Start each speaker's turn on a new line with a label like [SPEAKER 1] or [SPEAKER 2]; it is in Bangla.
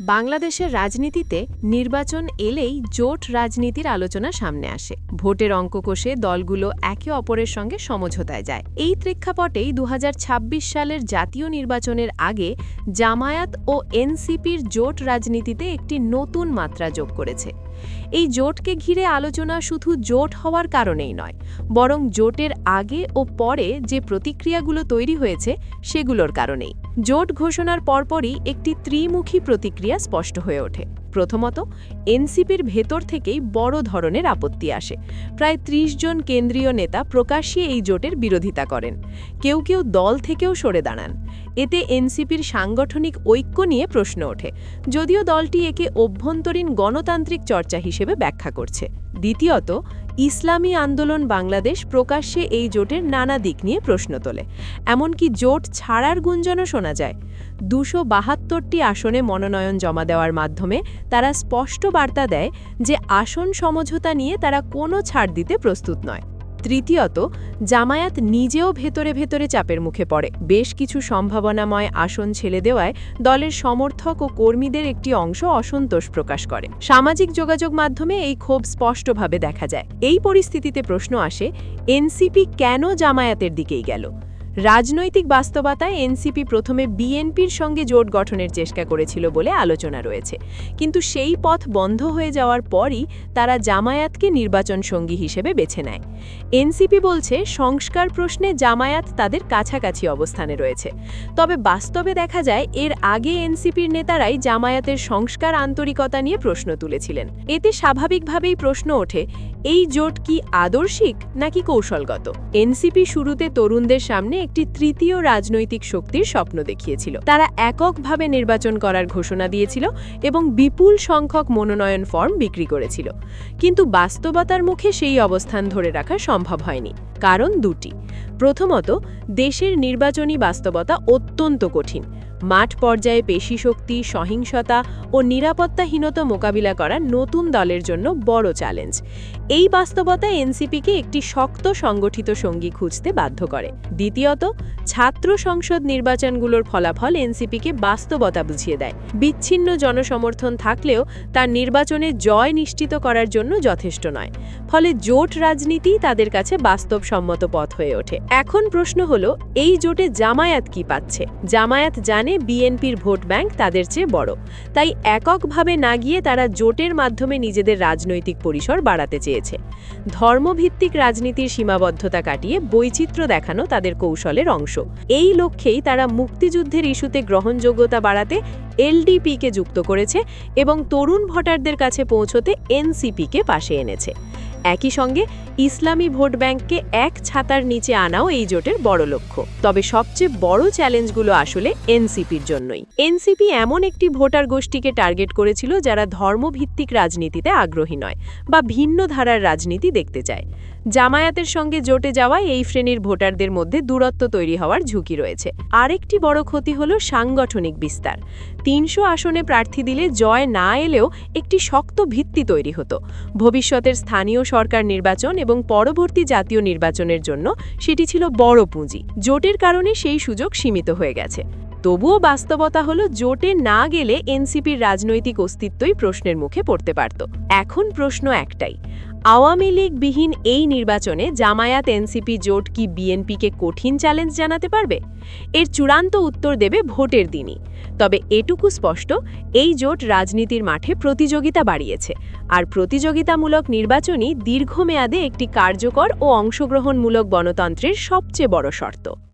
[SPEAKER 1] বাংলাদেশের রাজনীতিতে নির্বাচন এলেই জোট রাজনীতির আলোচনা সামনে আসে। ভোটের অঙ্ক কষে দলগুলো একে অপরের সঙ্গে সমঝোতায় যায়। এই প্রেক্ষাপটেই দু হাজার ছাব্বিশ সালের জাতীয় নির্বাচনের আগে জামায়াত ও এনসিপির জোট রাজনীতিতে একটি নতুন মাত্রা যোগ করেছে। এই জোটকে ঘিরে আলোচনা শুধু জোট হওয়ার কারণেই নয়, বরং জোটের আগে ও পরে যে প্রতিক্রিয়াগুলো তৈরি হয়েছে সেগুলোর কারণেই। জোট ঘোষণার পরপরই একটি ত্রিমুখী প্রতিক্রিয়া স্পষ্ট হয়ে ওঠে। প্রথমত, এনসিপির ভেতর থেকেই বড় ধরনের আপত্তি আসে। প্রায় ৩০ জন কেন্দ্রীয় নেতা প্রকাশ্যে এই জোটের বিরোধিতা করেন। কেউ কেউ দল থেকেও সরে দাঁড়ান। এতে এনসিপির সাংগঠনিক ঐক্য নিয়ে প্রশ্ন ওঠে। যদিও দলটি একে অভ্যন্তরীণ গণতান্ত্রিক চর্চা হিসেবে ব্যাখ্যা করছে। দ্বিতীয়ত ইসলামী আন্দোলন বাংলাদেশ প্রকাশ্যে এই জোটের নানা দিক নিয়ে প্রশ্ন তোলে। এমনকি জোট ছাড়ার গুঞ্জনও শোনা যায়। দুশো বাহাত্তরটি আসনে মনোনয়ন জমা দেওয়ার মাধ্যমে তারা স্পষ্ট বার্তা দেয় যে আসন সমঝোতা নিয়ে তারা কোনো ছাড় দিতে প্রস্তুত নয়। তৃতীয়ত, জামায়াত নিজেও ভেতরে ভেতরে চাপের মুখে পড়ে। বেশ কিছু সম্ভাবনাময় আসন ছেড়ে দেওয়ায় দলের সমর্থক ও কর্মীদের একটি অংশ অসন্তোষ প্রকাশ করে। সামাজিক যোগাযোগ মাধ্যমে এই ক্ষোভ স্পষ্টভাবে দেখা যায়। এই পরিস্থিতিতে প্রশ্ন আসে, এনসিপি কেন জামায়াতের দিকেই গেল? রাজনৈতিক বাস্তবতায় এনসিপি প্রথমে বিএনপির সঙ্গে জোট গঠনের চেষ্টা করেছিল বলে আলোচনা রয়েছে। কিন্তু সেই পথ বন্ধ হয়ে যাওয়ার পরই তারা জামায়াতকে নির্বাচন সঙ্গী হিসেবে বেছে নেয়। এনসিপি বলছে, সংস্কার প্রশ্নে জামায়াত তাদের কাছাকাছি অবস্থানে রয়েছে। তবে বাস্তবে দেখা যায়, এর আগে এনসিপির নেতারাই জামায়াতের সংস্কার আন্তরিকতা নিয়ে প্রশ্ন তুলেছিলেন। এতে স্বাভাবিকভাবেই প্রশ্ন ওঠে এই জোট কি আদর্শিক নাকি কৌশলগত? এনসিপি শুরুতে তরুণদের সামনে একটি তৃতীয় রাজনৈতিক শক্তির স্বপ্ন দেখিয়েছিল। তারা এককভাবে নির্বাচন করার ঘোষণা দিয়েছিল এবং বিপুল সংখ্যক মনোনয়ন ফর্ম বিক্রি করেছিল। কিন্তু বাস্তবতার মুখে সেই অবস্থান ধরে রাখা সম্ভব হয়নি, কারণ দুটি। প্রথমত, দেশের নির্বাচনী বাস্তবতা অত্যন্ত কঠিন। মাঠ পর্যায়ে পেশি শক্তি, সহিংসতা ও নিরাপত্তাহীনতা মোকাবিলা করা নতুন দলের জন্য বড় চ্যালেঞ্জ। এই বাস্তবতা এনসিপিকে একটি শক্ত সংগঠিত সঙ্গী খুঁজতে বাধ্য করে। দ্বিতীয়ত, ছাত্র সংসদ নির্বাচনগুলোর ফলাফল এনসিপিকে বাস্তবতা বুঝিয়ে দেয়। বিচ্ছিন্ন জনসমর্থন থাকলেও তার নির্বাচনে জয় নিশ্চিত করার জন্য যথেষ্ট নয়। ফলে জোট রাজনীতি তাদের কাছে বাস্তবসম্মত পথ হয়ে ওঠে। এখন প্রশ্ন হলো, এই জোটে জামায়াত কি পাচ্ছে? জামায়াত জানে বিএনপির ভোট ব্যাংক তাদের চেয়ে বড়। তাই এককভাবে না গিয়ে তারা জোটের মাধ্যমে নিজেদের রাজনৈতিক পরিসর বাড়াতে চেয়েছে। ধর্মভিত্তিক রাজনীতির সীমাবদ্ধতা কাটিয়ে বৈচিত্র্য দেখানো তাদের কৌশলের অংশ। এই লক্ষ্যেই তারা মুক্তিযুদ্ধের ইস্যুতে গ্রহণযোগ্যতা বাড়াতে এলডিপিকে যুক্ত করেছে এবং তরুণ ভোটারদের কাছে পৌঁছতে এনসিপিকে পাশে এনেছে। একই সঙ্গে ইসলামী ভোট ব্যাংককে এক ছাতার নিচে আনাও এই জোটের বড় লক্ষ্য। তবে সবচেয়ে বড় চ্যালেঞ্জগুলো আসলে এনসিপির জন্যই। এনসিপি এমন একটি ভোটার গোষ্ঠীকে টার্গেট করেছিল যারা ধর্মভিত্তিক রাজনীতিতে আগ্রহী নয় বা ভিন্ন ধারার রাজনীতি দেখতে চায়। জামায়াতের সঙ্গে জোটে যাওয়ায় এই শ্রেণির ভোটারদের মধ্যে দূরত্ব তৈরি হওয়ার ঝুঁকি রয়েছে। আরেকটি বড় ক্ষতি হল সাংগঠনিক বিস্তার। তিনশো আসনে প্রার্থী দিলে জয় না এলেও একটি শক্ত ভিত্তি তৈরি হতো। ভবিষ্যতের স্থানীয় সরকার নির্বাচন এবং পরবর্তী জাতীয় নির্বাচনের জন্য সেটি ছিল বড় পুঁজি। জোটের কারণে সেই সুযোগ সীমিত হয়ে গেছে। তবুও বাস্তবতা হলো জোটে না গেলে এনসিপির রাজনৈতিক অস্তিত্বই প্রশ্নের মুখে পড়তে পারত। এখন প্রশ্ন একটাই আওয়ামী লীগবিহীন এই নির্বাচনে জামায়াত এনসিপি জোট কি বিএনপিকে কঠিন চ্যালেঞ্জ জানাতে পারবে? এর চূড়ান্ত উত্তর দেবে ভোটের দিনই। তবে এটুকু স্পষ্ট, এই জোট রাজনীতির মাঠে প্রতিযোগিতা বাড়িয়েছে। আর প্রতিযোগিতামূলক নির্বাচনই দীর্ঘমেয়াদে একটি কার্যকর ও অংশগ্রহণমূলক গণতন্ত্রের সবচেয়ে বড় শর্ত।